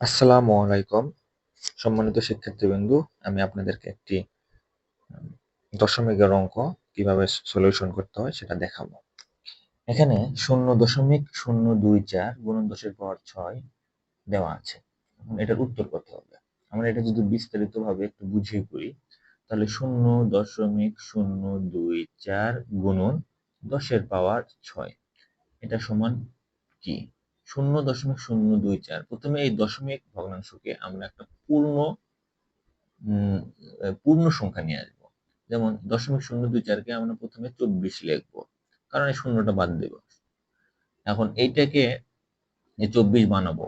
আসসালামু আলাইকুম, সম্মানিত শিক্ষার্থীবৃন্দু। আমি আপনাদেরকে একটি দশমিকের অঙ্ক কীভাবে সলিউশন করতে হয় সেটা দেখাবো। এখানে শূন্য দশমিক শূন্য দুই চার গুণন দশের পাওয়ার ছয় দেওয়া আছে। এটার উত্তর করতে হবে। আমরা এটা যদি বিস্তারিত ভাবে একটু বুঝিয়ে করি, তাহলে শূন্য দশমিক শূন্য দুই চার গুণন দশের পাওয়ার ছয়। এটা সমান কি? শূন্য দশমিক শূন্য দুই চার। প্রথমে এই দশমিক ভগ্নাংশকে আমরা একটা পূর্ণ পূর্ণ সংখ্যা নিয়ে আসব। যেমন দশমিক শূন্য দুই চারকে আমরা প্রথমে চব্বিশ লিখব, কারণ এই শূন্যটা বাদ দেব। এখন এইটাকে এই চব্বিশ বানাবো,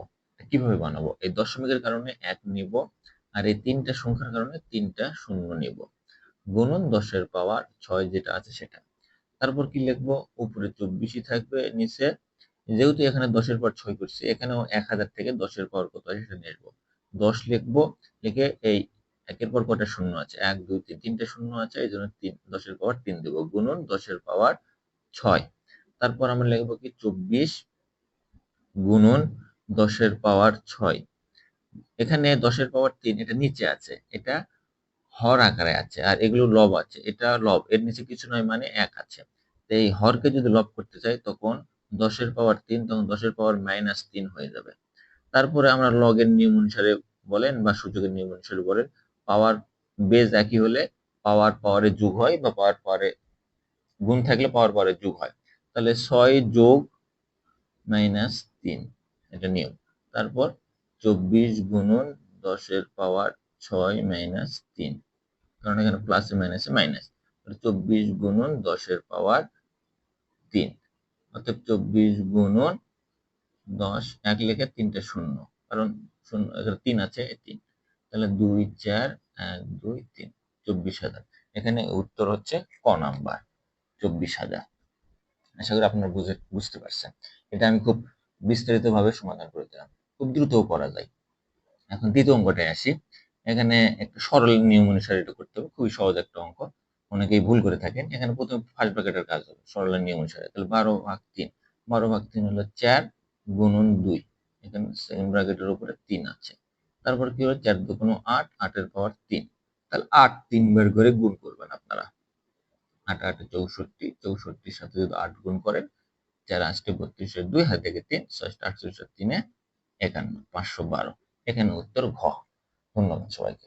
কীভাবে বানাবো? এই দশমিকের কারণে এক নিব, আর এই তিনটা সংখ্যার কারণে তিনটা শূন্য নিব। গুণন দশের পাওয়ার ছয় যেটা আছে সেটা। তারপর কি লিখব? উপরে চব্বিশই থাকবে, নিচে যেহেতু এখানে দশের পর ছয় করছি, এখানেও এক হাজার থেকে দশের পর কত আছে সেটা নিয়ে দশ লিখব, লিখে এই একের পর কটা শূন্য আছে? এক, দুই, তিন, তিনটে শূন্য আছে, এই জন্য তিন, দশের পাওয়ার তিন দেবো। গুণন দশের পাওয়ার ছয়। তারপর আমরা লিখব কি? চব্বিশ গুণন দশের পাওয়ার ছয়। এখানে দশের পাওয়ার তিন, এটা নিচে আছে, এটা হর আকারে আছে, আর এগুলো লব আছে, এটা লব, এর নিচে কিছু নয় মানে এক আছে। এই হরকে যদি লব করতে চাই, তখন দশের পাওয়ার তিন, তখন দশের পাওয়ার মাইনাস তিন হয়ে যাবে। তারপরে আমরা লগের নিয়ম অনুসারে বলেন বা সূচকের নিয়ম অনুসারে বলেন পাওয়ার বেজ একই হলে পাওয়ার পাওয়ারে যোগ হয় বা পাওয়ার পাওয়ারে গুণ থাকলে পাওয়ার পাওয়ারে যোগ হয়। তাহলে ছয় যোগ মাইনাস তিন, এটা নিয়ম। তারপর চব্বিশ গুণন দশের পাওয়ার ছয় মাইনাস তিন, কারণ এখানে প্লাসে মাইনাসে মাইনাস চব্বিশ গুণন দশের পাওয়ার তিন। অর্থাৎ চব্বিশ গুণন দশ, এক লেখে তিনটে শূন্য। কারণ শূন্য তিন আছে তিন। তাহলে দুই, চার, এক, দুই, তিন, চব্বিশ হাজার। এখানে উত্তর হচ্ছে ক নাম্বার, চব্বিশ হাজার। আশা করি আপনারা বুঝে, বুঝতে পারছেন। এটা আমি খুব বিস্তারিত ভাবে সমাধান করে দিলাম। খুব দ্রুতও করা যায়। এখন দ্বিতীয় অঙ্কটায় আসি। এখানে একটা সরল নিয়ম অনুসারে এটা করতে হবে। খুবই সহজ একটা অঙ্ক। অনেকেই ভুল করে থাকেন, এখানে প্রথমে ফার্স্ট ব্র্যাকেটের কাজ হবে সরলের নিয়ম অনুসারে। তাহলে বারো ভাগ তিন, বারো ভাগ তিন হলো চার গুণন দুই, এখানে সেকেন্ড ব্র্যাকেটের উপরে তিন আছে। তারপর কি হলো? চার দু কোনো আট, আটের পাওয়ার তিন। তাহলে আট তিন বের করে গুণ করবেন আপনারা। আট আটে চৌষট্টি, চৌষট্টির সাথে যদি আট গুণ করেন, চার আটটি বত্রিশের দুই, হাত থেকে তিন, ছয়টা আটচল্লিশের তিনে একান্ন, পাঁচশো বারো। এখানে উত্তর ঘ। ধন্যবাদ সবাইকে।